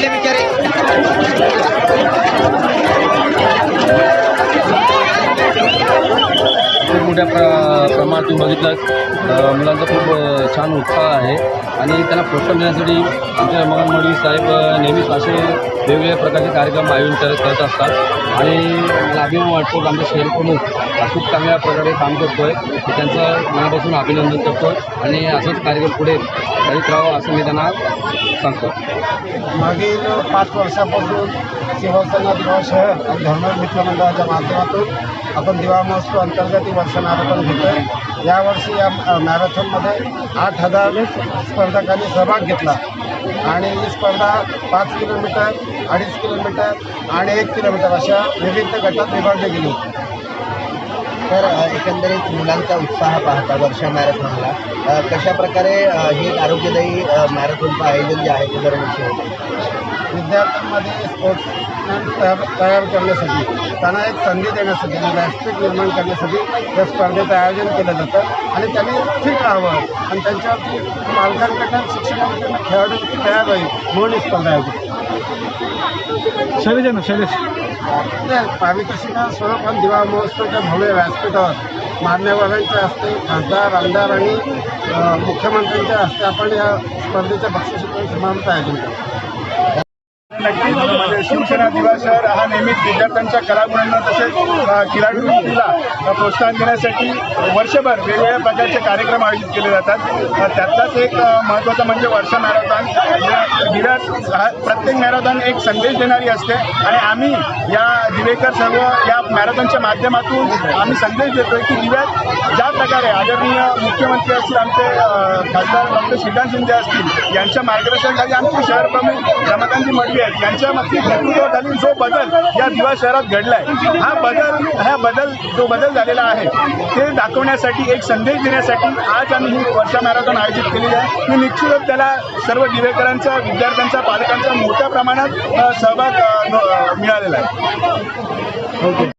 पडले बिचारे. खूप मोठ्या प्र प्रमाणात तुम्ही बघितलं. मुलांचा खूप छान उत्साह आहे. आणि त्यांना प्रोत्साहन देण्यासाठी आमच्या मगन साहेब नेहमीच असे वेगवेगळ्या प्रकारचे कार्यक्रम आयोजन करत करत असतात. आणि मला वाटतो की आमचा शहर प्रमुख हा खूप चांगल्या प्रकारे काम करतो आहे त्यांचं मनापासून अभिनंदन करतो आणि असंच कार्यक्रम पुढे करीत राहावं असं मी त्यांना सांगतो. मागील पाच वर्षापासून शिवसेना दिवा शहर आणि धर्म मित्रमंडळाच्या माध्यमातून आपण दिवा महोत्सव अंतर्गत ही वर्ष मॅरेथॉन घेतो आहे यावर्षी या मॅरेथॉनमध्ये आठ हजार स्पर्धकांनी सहभाग घेतला. आणि ही स्पर्धा पाच किलोमीटर अडीच किलोमीटर आणि एक किलोमीटर अशा विविध गटात विभागली गेली. होती तर एकंदरीत मुलांचा उत्साह पाहता वर्षा मॅरेथॉनला. कशाप्रकारे कशा प्रकारे हे आरोग्यदायी मॅरेथॉनचं आयोजन जे आहे ते दरवर्षी होते विद्यार्थ्यांमध्ये स्पोर्ट्स तयार तयार करण्यासाठी त्यांना एक संधी देण्यासाठी आणि व्यासपीठ निर्माण करण्यासाठी या स्पर्धेचं आयोजन केलं जातं. आणि त्यांनी फिट राहावं. आणि त्यांच्यावरती पालकांकडनं शिक्षकांकडनं खेळाडूंची तयार राहील म्हणून ही स्पर्धा आयोजित शैलेश आहे ना शैलेश पारितोषिका स्वरूपात दिवा महोत्सवच्या भव्य व्यासपीठावर मान्यवरांच्या हस्ते खासदार आमदार आणि मुख्यमंत्र्यांच्या हस्ते आपण या स्पर्धेच्या बक्षीस समारंभाचं आयोजन करतो. नक्कीच शिवसेना दिवस हा नेहमीच विद्यार्थ्यांच्या कलागुणांना तसेच अ, खेळाडूंना प्रोत्साहन देण्यासाठी वर्षभर वेगवेगळ्या प्रकारचे कार्यक्रम आयोजित केले जातात. त्यातलाच एक अ, महत्त्वाचा म्हणजे वर्षा मॅरेथॉन. या प्रत्येक मॅरेथॉन एक संदेश देणारी असते आणि आम्ही या दिवेकर सर्व या मॅरेथॉनच्या माध्यमातून आम्ही संदेश देतोय की दिव्यात ज्या प्रकारे आदरणीय मुख्यमंत्री असतील आमचे खासदार डॉक्टर श्रीकांत शिंदे असतील यांच्या मार्गदर्शनाखाली आमचे शहर प्रमुख रमाकांतजी मडवी आहेत. यांच्या मधील नेतृत्वाखाली जो बदल या दिवा शहरात घडलाय हा बदल हा बदल जो बदल झालेला आहे ते दाखवण्यासाठी एक संदेश देण्यासाठी आज आम्ही ही वर्षा मॅरेथॉन आयोजित केलेली आहे. मी निश्चितच त्याला सर्व दिवेकरांचा विद्यार्थ्यांचा पालकांचा मोठ्या प्रमाणात सहभाग मिळालेला आहे.